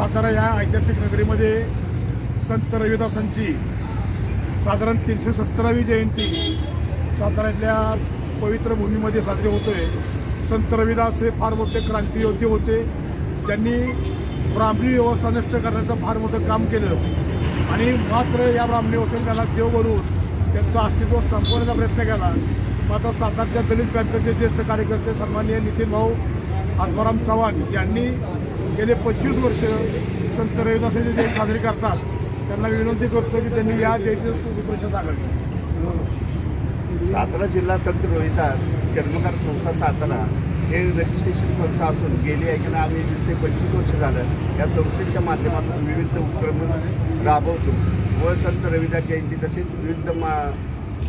सातारा या ऐतिहासिक नगरीमध्ये संत रविदासांची साधारण तीनशे सत्तरावी जयंती साताऱ्यातल्या पवित्र भूमीमध्ये साजरी आहे संत रविदास हे फार मोठे क्रांतियोद्धे होते. त्यांनी ब्राह्मणी व्यवस्था नष्ट करण्याचं फार मोठं काम केलं. आणि मात्र या ब्राह्मणी व्यवस्थेला देव बनवून त्यांचं अस्तित्व संपवण्याचा प्रयत्न केला. मात्र सातारच्या दलित बँकेचे ज्येष्ठ कार्यकर्ते सन्माननीय नितीन भाऊ आत्माराम चव्हाण यांनी गेले पंचवीस वर्ष संत रविदासांची जयंती साजरी करतात त्यांना विनंती करतो की त्यांनी या जयंतीचं सुप्रशा सांगावी सातारा जिल्हा संत रोहिदास चर्मकार संस्था सातारा हे रजिस्ट्रेशन संस्था असून गेली आहे की आम्ही वीस ते पंचवीस वर्ष झालं. या संस्थेच्या माध्यमातून विविध उपक्रम राबवतो व संत रविदास जयंती तसेच विविध मा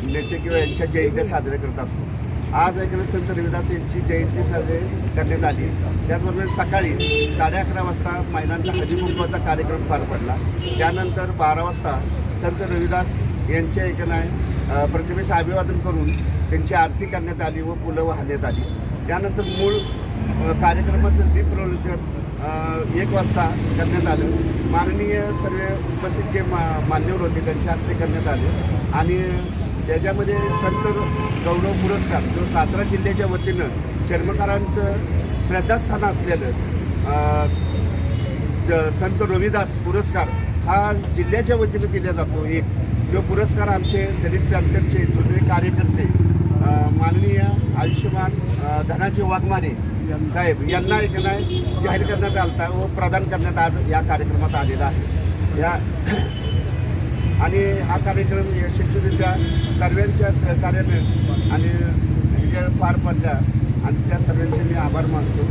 नेते किंवा यांच्या जयंत्या साजऱ्या करत असतो. आज ऐकलं संत रविदास यांची जयंती साजरी करण्यात आली. त्याचबरोबर सकाळी साडे अकरा वाजता महिलांचा हरिमुखाचा कार्यक्रम पार पडला. त्यानंतर बारा वाजता संत रविदास यांच्या एकनाय अ, प्रतिमेचं अभिवादन करून त्यांची आरती करण्यात आली व फुलं वाहण्यात आली. त्यानंतर मूळ कार्यक्रमाचं दीपप्रवचन एक वाजता करण्यात आलं. माननीय सर्व उपस्थित जे मा मान्यवर होते त्यांच्या हस्ते करण्यात आले. आणि त्याच्यामध्ये संत गौरव पुरस्कार जो सातारा जिल्ह्याच्या वतीनं चर्मकारांचं श्रद्धास्थान असलेलं ज- संत रविदास पुरस्कार हा जिल्ह्याच्या वतीनं दिला जातो. एक जो पुरस्कार आमचे दलित बँकेचे जुने कार्यकर्ते माननीय आयुष्यमान धनाजी वाघमारे साहेब यांना एक नाही जाहीर करण्यात आलता व प्रदान करण्यात आज या कार्यक्रमात आलेला आहे. या आणि हा कार्यक्रम यशस्वीरित्या सर्वांच्या सहकार्याने आणि हे पार पडल्या. आणि त्या सर्वांचे मी आभार मानतो.